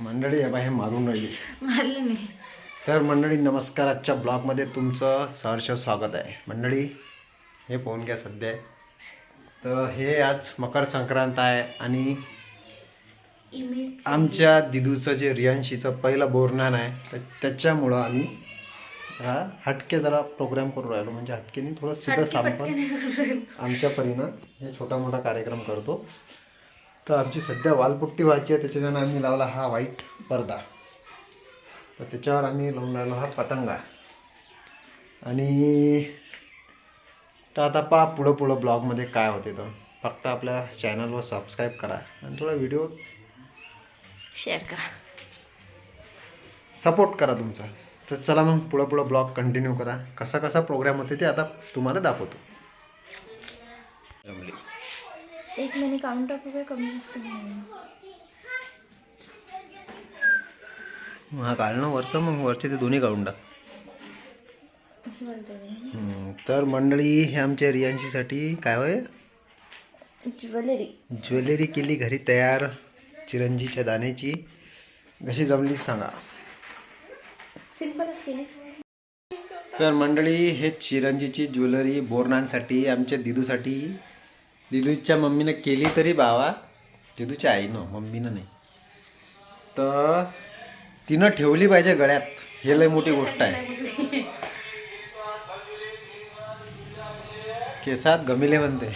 मंडळी हे बा हे मारून राहिली. मारलं नाही तर मंडळी नमस्कार आजच्या ब्लॉगमध्ये तुमचं सहर्ष स्वागत आहे. मंडळी हे पाहून घ्या सध्या. तर हे आज मकर संक्रांत आहे आणि आमच्या दिदूचं जे रियांशीचं पहिलं बोरनान आहे तर त्याच्यामुळं आम्ही हा हटके जरा प्रोग्राम करू राहिलो. म्हणजे हटकेने थोडं सिधं संपन आमच्या परीनं हे छोटा मोठा कार्यक्रम करतो. तर आमची सध्या वालपुट्टी व्हायची आहे त्याच्यानं आम्ही लावला हा व्हाईट पडदा. तर त्याच्यावर आम्ही लावून राहिलो हा पतंगा. आणि तर आता पहा पुढं पुढं ब्लॉगमध्ये काय होते तर. फक्त आपल्या चॅनलवर सबस्क्राईब करा आणि थोडा व्हिडिओ शेअर करा. सपोर्ट करा तुमचा. तर चला मग पुढं पुढं ब्लॉग कंटिन्यू करा. कसा कसा प्रोग्राम होते ते आता तुम्हाला दाखवतो. जमली. एक महिने काढून टाकू काय? कमी जास्त हा काढणं वरचं मग वरचे ते दोन्ही काढून टाक. हम्म, तर मंडळी हे आमच्या रियांशीसाठी काय होय? ज्वेलरी. ज्वेलरी केली घरी तयार चिरंजीच्या दाण्याची. कशी जमली सांगा. सिम्पलच केली तर मंडळी हे चिरंजीची ज्वेलरी बोरणांसाठी आमच्या दिदूसाठी दिदूच्या मम्मीनं केली तरी बावा दिदूच्या आईनं मम्मीनं नाही. तर तिनं ठेवली पाहिजे गळ्यात. हे लय मोठी गोष्ट आहे. केसात गमिले म्हणते.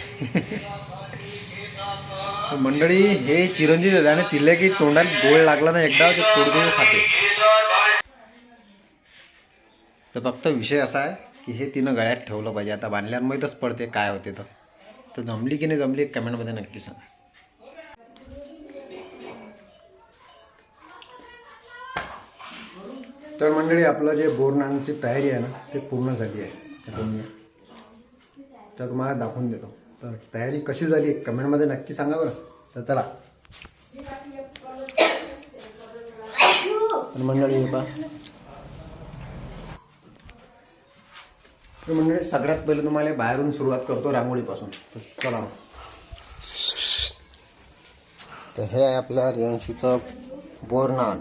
मंडळी हे चिरंजीत आहे आणि तिला की तोंडात गोळ लागला ना एकदा ते तोडगोळ खाते. तर फक्त विषय असा आहे की हे तिनं गळ्यात ठेवलं पाहिजे. आता बांधल्यांमध्येच पडते काय होते तर. तर जमली की नाही जमली कमेंटमध्ये नक्की सांगा. तर मंडळी आपलं जे बोरनांची तयारी आहे ना ते पूर्ण झाली आहे. तर तुम्हाला दाखवून देतो. तर तयारी कशी झाली कमेंटमध्ये नक्की सांगा बरं. तर चला. तर मंडळी हे पहा. तर मंडळी सगळ्यात पहिले तुम्हाला बाहेरून सुरुवात करतो रांगोळीपासून. तर चला मग. तर हे आहे आपल्या रियांशीचं बोरनान.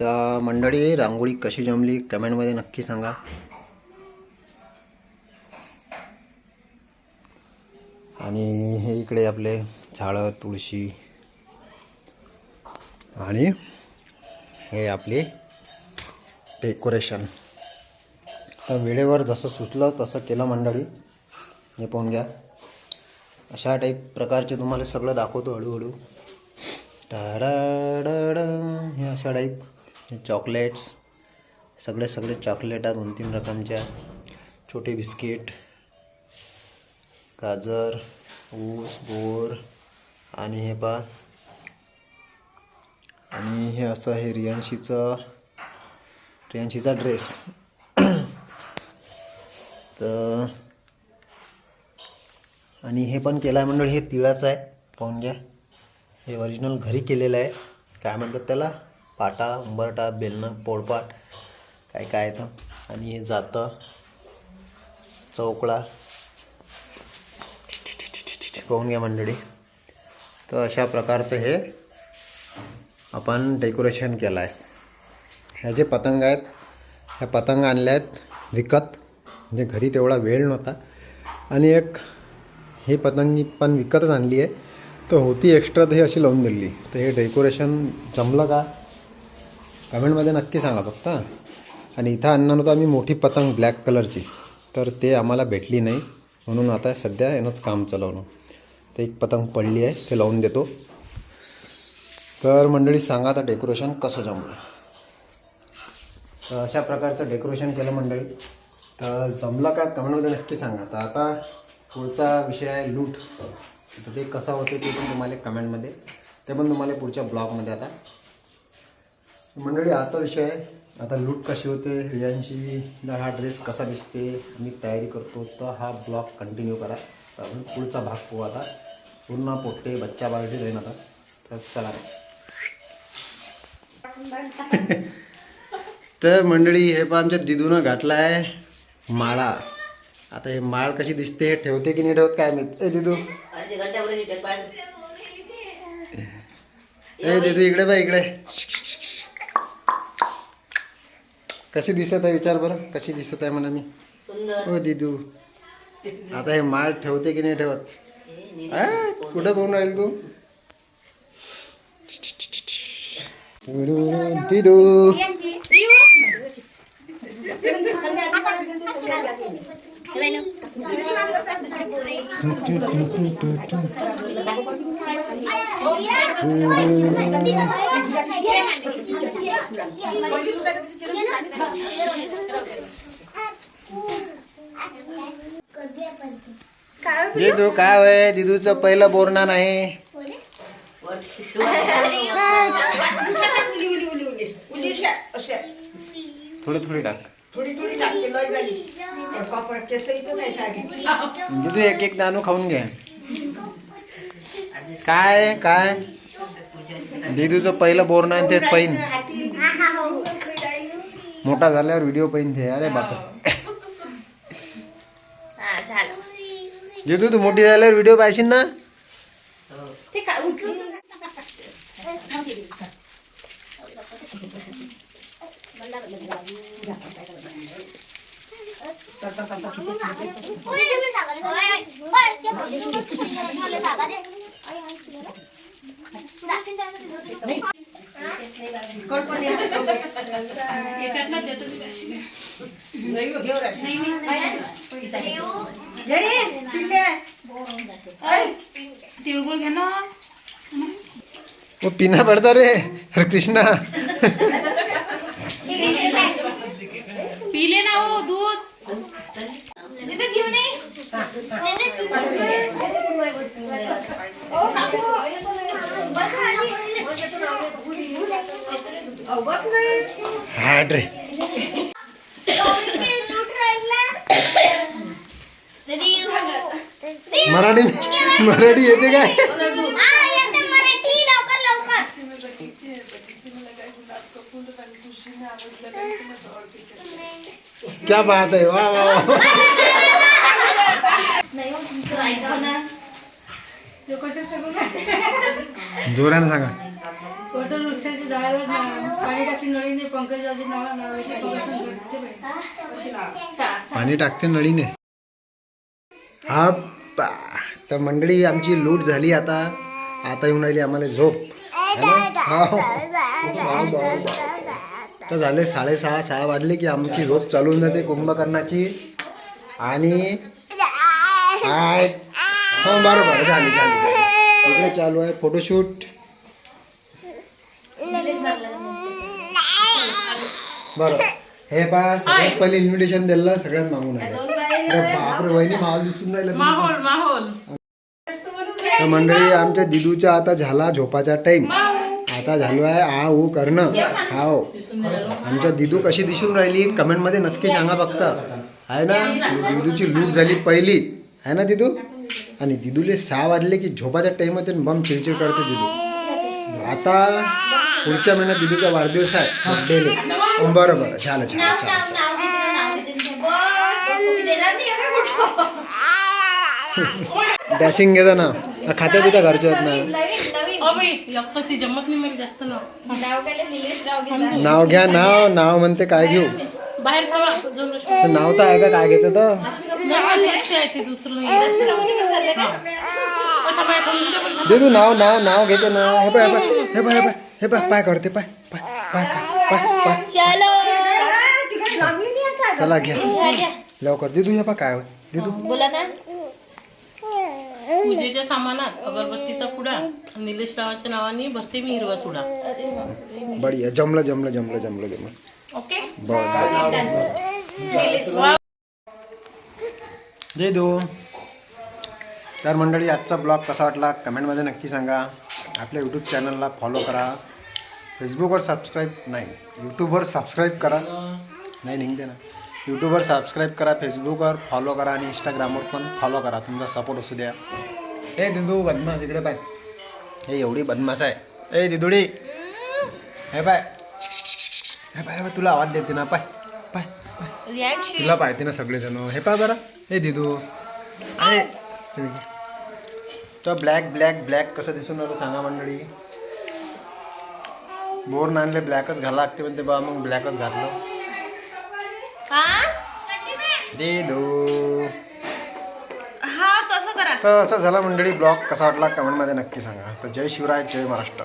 तर मंडळी रांगोळी कशी जमली कमेंटमध्ये नक्की सांगा. आणि हे इकडे आपले झाडं तुळशी. आणि हे आपली डेकोरेशन. तर वेळेवर जसं सुचलं तसं केलं मंडळी. हे पाहून घ्या. अशा टाईप प्रकारचे तुम्हाला सगळं दाखवतो हळूहळू. टाडाडाड हे अशा टाईप हे चॉकलेट्स सगळे सगळे चॉकलेट आहेत दोन तीन रकमच्या छोटे बिस्किट गाजर ऊस बोर आणि हे पा आणि हे असं हे रियांशीचं ट्रेनशीचा ड्रेस. तर आणि हे पण केलं आहे मंडळी हे तिळाचं आहे. पाहून घ्या. हे ओरिजिनल घरी केलेलं आहे. काय म्हणतात त्याला? पाटा उंबरटा बेलणं पोळपाट काय काय आहे तर. आणि हे जातं. चौकळा पाहून घ्या मंडळी. तर अशा प्रकारचं हे आपण डेकोरेशन केलं आहे. ह्या जे पतंग आहेत ह्या पतंग आणल्या आहेत विकत. म्हणजे घरी तेवढा वेळ नव्हता. आणि एक ही पतंग पण विकतच आणली आहे. तर होती एक्स्ट्रा तर अशी लावून दिली. तर हे डेकोरेशन जमलं का? कमेंटमध्ये नक्की सांगा फक्त. आणि इथं आणणार होतं आम्ही मोठी पतंग ब्लॅक कलरची तर ते आम्हाला भेटली नाही. म्हणून आता सध्या यानंच काम चालवणं तर एक पतंग पडली आहे ते लावून देतो. तर मंडळी सांगा आता डेकोरेशन कसं जमलं. तर अशा प्रकारचं डेकोरेशन केलं मंडळी. तर जमलं का? कमेंटमध्ये नक्की सांगा. तर आता पुढचा विषय आहे लूट. तर ते कसं होते ते पण तुम्हाला कमेंटमध्ये ते पण तुम्हाला पुढच्या ब्लॉगमध्ये आता. मंडळी आता विषय आहे. आता लूट कशी होते रियांशी हा ड्रेस कसा दिसते मी तयारी करतो. तर हा ब्लॉग कंटिन्यू करा. तर आपण पुढचा भाग पाहू आता. पूर्ण पोट्टे बच्चा बारडी राहीन आता. तर चला. तर मंडळी हे पण आमच्या दिदूनं घातला आहे माळा. आता हे माळ कशी दिसते ठेवते की नाही ठेवत काय माहीत? ए दिदू. ए दिदू इकडे बा इकडे. कशी दिसत आहे विचार बरं. कशी दिसत आहे म्हणा मी. हो दिदू. आता हे माळ ठेवते की नाही ठेवत? कुठं पाहून राहील तू? दिदू दिदू काय होय? दिदूचं पहिलं बोरनान आहे थोडी थोडी टाक. थोडी थोडी टाकते लय झाली. कपडा केसरीतच आहे साडी दिदू एक एक दाणू खाऊन घ्या काय काय? दिदूचं पहिलं बोरनान ते पैन. मोठा झाल्यावर व्हिडिओ पैन ते अरे बापरे. हा झालं. दिदू तू मोठी झाल्यावर व्हिडिओ पाहिशील ना? ते काय उठलं? तिळगुळ घे ना. पिना पडता रे अरे कृष्णा. पिले ना हो दूध. तिथे रे मराठी मराठी येते काय? क्या बात आहे वा वा वा जोराने सांगा. पाणी नळीने पंकजाची नावा पाणी टाकते नळीने. हा पा तर मंडळी आमची लूट झाली आता. आता येऊन राहिली आम्हाला झोप. है ना? वा, वा, वा. तर झाले साडेसहा सहा वाजले की आमची झोप चालून जाते कुंभकर्णाची. आणि हा बरं बरं झाली झाली. इकडे चालू आहे फोटोशूट. बरं हे पा सगळ्यात पहिले इन्व्हिटेशन दिलं सगळ्यात मागून आहे अरे बापरे वहिनी माहोल दिसून राहिला तुमचा. माहोल माहोल. तर मंडळी आमच्या दिदूचा आता झाला झोपाचा टाइम आता झालो आहे आ ऊ करणं हाव आमच्या दिदू कशी दिसून राहिली कमेंटमध्ये नक्की सांगा फक्त आहे ना दिदूची लूट झाली पहिली आहे ना दिदू आणि दिदूले सहा वाजले की झोपाच्या टाइम होते आणि बम चिडचिड करते दिदू आता पुढच्या महिन्यात दिदूचा वाढदिवस आहे बर्थडेले बरं बरं झालं झालं डॅशिंग घेता ना खात्या पिता घरच्या आहेत ना अबे एक ती जमत नाही मला जास्त ना नाव घ्या नाव नाव म्हणते काय घेऊ? बाहेर थांबा. अजून तर नाव तर आहे का काय घेतं तर? नाही तेच आहे ते दुसरं नाही. पण दे तू नाव नाव नाव घेते ना. हे पाय हे पाय हे पाय हे पाय हे पाय पाय करते पाय पाय पाय पाय पाय चलो. चला घ्या. लवकर दिदू हे पा काय होय दिदू बोला ना. पूजेच्या सामानात अगरबत्तीचा पुडा निलेश रावाच्या नावाने भरते मी हिरवा चुडा. बढिया जमलं जमलं जमलं जमलं जमलं. ओके? बरं दे दो. तर मंडळी आजचा ब्लॉग कसा वाटला? कमेंटमध्ये नक्की सांगा. आपल्या यूट्यूब चॅनलला फॉलो करा. फेसबुकवर सबस्क्राईब नाही यूट्यूबवर सबस्क्राईब करा. नाही निघते ना. यूट्यूबवर सबस्क्राईब करा फेसबुकवर फॉलो करा आणि इंस्टाग्रामवर पण फॉलो करा. तुमचा सपोर्ट असू द्या. हे दिदू बदमास इकडे पाय. हे एवढी बदमास आहे. ए दिदुडी. हे पाय. हे पाय पाय, तुला आवाज देते ना पाय. पाय पाय. तुला पाहते ना सगळेजण. हे पा बरं. हे दिदू. तर ब्लॅक ब्लॅक ब्लॅक कसं दिसून राहिलं सांगा मंडळी. बोर आणले ब्लॅकच घाला लागते म्हणते बा मग ब्लॅकच घातलं. दिदू. तसं करा तर असं झालं मंडळी ब्लॉग कसा वाटला कमेंटमध्ये नक्की सांगा. तर जय शिवराय जय Maharashtra.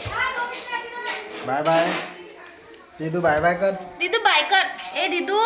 Bye bye Didu bye bye कर. दिदू बाय कर. ए दिदू.